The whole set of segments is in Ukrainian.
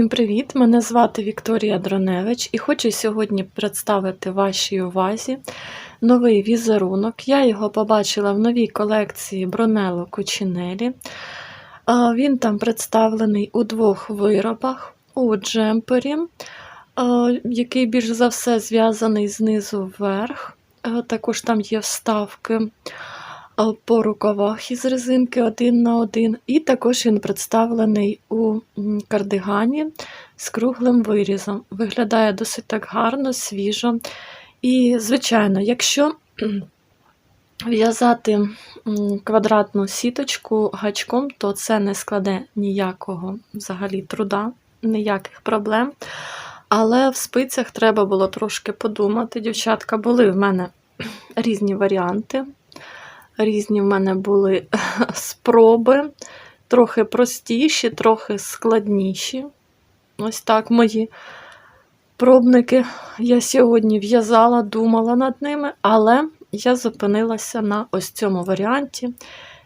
Всім привіт! Мене звати Вікторія Дроневич і хочу сьогодні представити вашій увазі новий візерунок. Я його побачила в новій колекції Бронело Кучинелі. Він там представлений у двох виробах: у джемпері, який більш за все зв'язаний знизу вверх. Також там є вставки по рукавах із резинки один на один. І також він представлений у кардигані з круглим вирізом. Виглядає досить так гарно, свіжо. І, звичайно, якщо в'язати квадратну сіточку гачком, то це не складе ніякого взагалі труда, ніяких проблем. Але в спицях треба було трошки подумати. Дівчатка, були в мене різні варіанти. Різні в мене були спроби, трохи простіші, трохи складніші. Ось так мої пробники я сьогодні в'язала, думала над ними, але я зупинилася на ось цьому варіанті.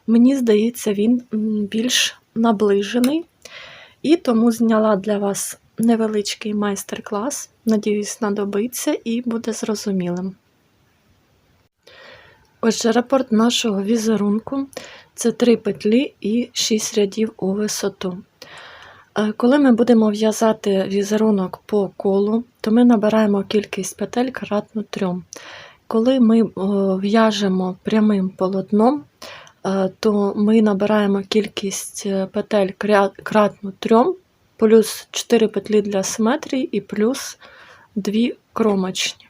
Мені здається, він більш наближений. І тому зняла для вас невеличкий майстер-клас. Надіюсь, знадобиться і буде зрозумілим. Отже, рапорт нашого візерунку це 3 петлі і 6 рядів у висоту. Е, Коли ми будемо в'язати візерунок по колу, то ми набираємо кількість петель кратно 3. Коли ми в'яжемо прямим полотном, е, то ми набираємо кількість е, петель кратно 3, плюс 4 петлі для симетрії і плюс 2 кромочні.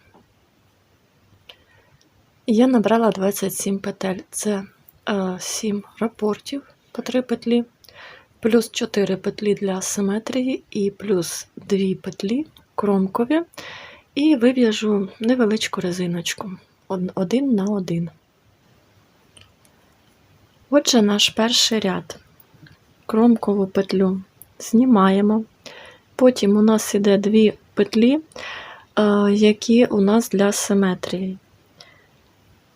Я набрала 27 петель. Це е, 7 рапортів по 3 петлі, плюс 4 петлі для симетрії і плюс 2 петлі кромкові. І вив'яжу невеличку резиночку од- один на один. Отже, наш перший ряд. Кромкову петлю знімаємо. Потім у нас іде дві петлі, е, які у нас для симетрії.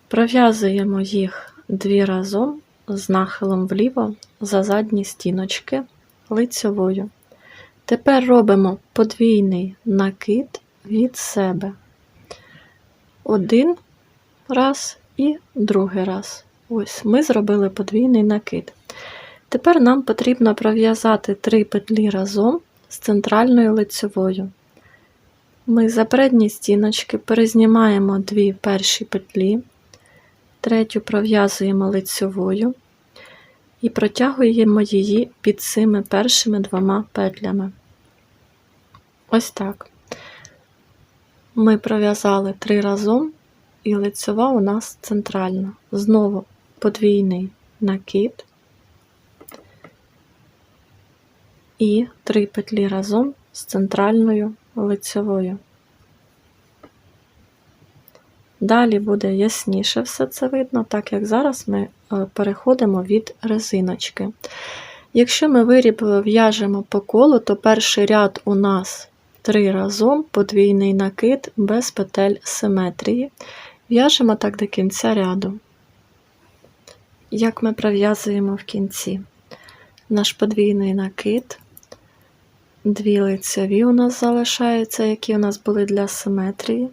Пров'язуємо їх дві разом з нахилом вліво за задні стіночки лицьовою. Тепер робимо подвійний накид від себе. Один раз і другий раз. Ось ми зробили подвійний накид. Тепер нам потрібно пров'язати три петлі разом з центральною лицьовою. Ми за передні стіночки перезнімаємо дві перші петлі, третю пров'язуємо лицьовою і протягуємо її під цими першими двома петлями. Ось так. Ми пров'язали три разом, і лицьова у нас центральна. Знову подвійний накид і три петлі разом з центральною лицьовою. Далі буде ясніше все це видно, так як зараз ми е, переходимо від резиночки. Якщо ми виріб в'яжемо по колу, то перший ряд у нас три разом, подвійний накид без петель симетрії. В'яжемо так до кінця ряду. Як ми пров'язуємо в кінці наш подвійний накид, дві лицеві у нас залишаються, які у нас були для симетрії.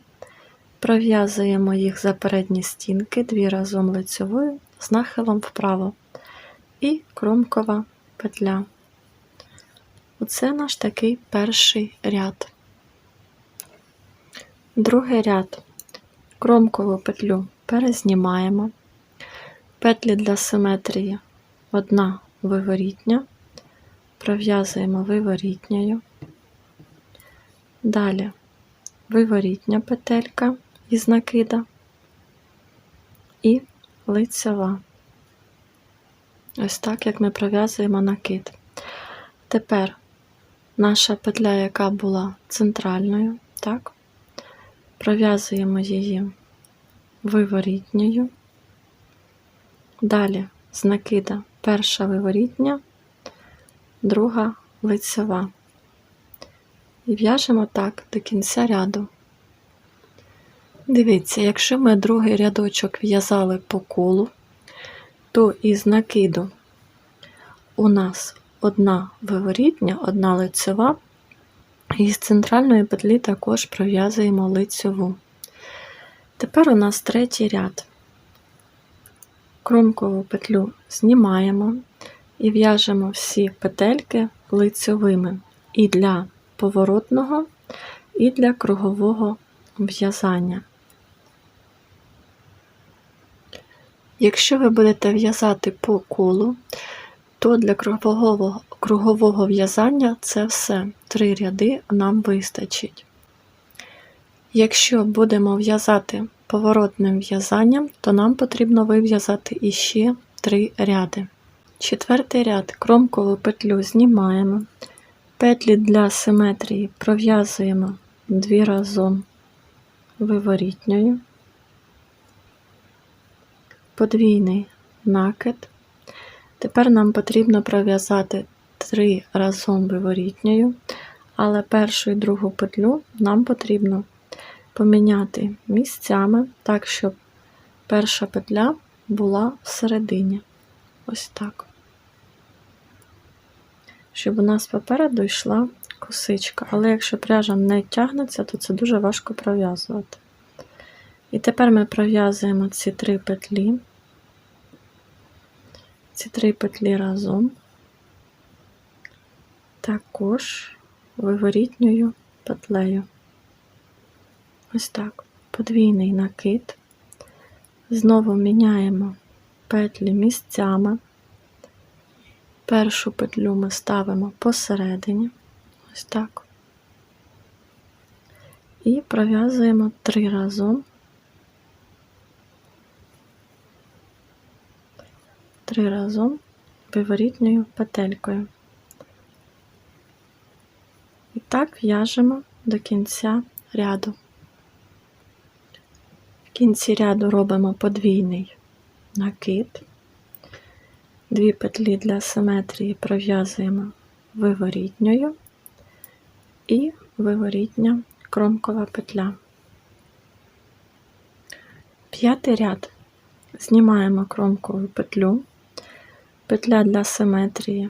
Пров'язуємо їх за передні стінки, дві разом лицевою з нахилом вправо. І кромкова петля. Оце наш такий перший ряд. Другий ряд. Кромкову петлю перезнімаємо. Петлі для симетрії одна виворітня, пров'язуємо виворітньою. Далі виворітня петелька із накида і лицева. Ось так, як ми пров'язуємо накид. Тепер наша петля, яка була центральною, так, пров'язуємо її виворітньою. Далі з накида перша виворітня, друга лицева. І в'яжемо так до кінця ряду. Дивіться, якщо ми другий рядочок в'язали по колу, то із накиду у нас одна виворітня, одна лицева, І з центральної петлі також пров'язуємо лицьову. Тепер у нас третій ряд. Кромкову петлю знімаємо і в'яжемо всі петельки лицьовими і для поворотного, і для кругового в'язання. Якщо ви будете в'язати по колу, то для кругового, кругового в'язання це все. Три ряди нам вистачить. Якщо будемо в'язати поворотним в'язанням, то нам потрібно вив'язати іще три ряди. Четвертий ряд кромкову петлю знімаємо, петлі для симетрії пров'язуємо дві разом виворітньою, подвійний накид. Тепер нам потрібно пров'язати три разом виворітньою, але першу і другу петлю нам потрібно поміняти місцями так, щоб перша петля була всередині. Ось так. Щоб у нас попереду йшла косичка. Але якщо пряжа не тягнеться, то це дуже важко пров'язувати. І тепер ми пров'язуємо ці три петлі, ці три петлі разом, також виворітньою петлею. Ось так, подвійний накид. Знову міняємо петлі місцями. Першу петлю ми ставимо посередині, ось так. І пров'язуємо три разом. Три разом виворітньою петелькою. І так в'яжемо до кінця ряду. В кінці ряду робимо подвійний накид. Дві петлі для симетрії пров'язуємо виворітньою і виворітня кромкова петля. П'ятий ряд знімаємо кромкову петлю, петля для симетрії,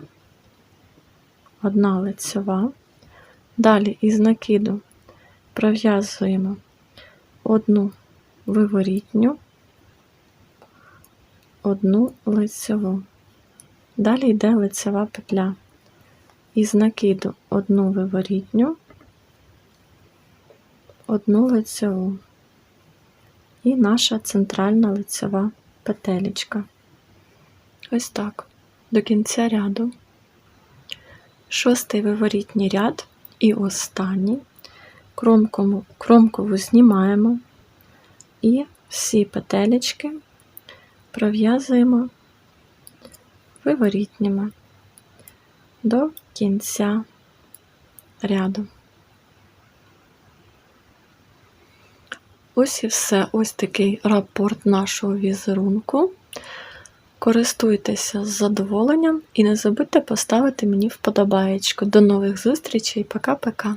одна лицьова. Далі із накиду пров'язуємо одну виворітню, одну лицьову. Далі йде лицева петля. Із накиду одну виворітню, одну лицеву і наша центральна лицева петелечка. Ось так, до кінця ряду. Шостий виворітній ряд і останній. Кромкову, кромкову знімаємо і всі петелечки пров'язуємо виворітніми до кінця ряду. Ось і все. Ось такий рапорт нашого візерунку. Користуйтеся з задоволенням і не забудьте поставити мені вподобаєчку. До нових зустрічей. Пока-пока.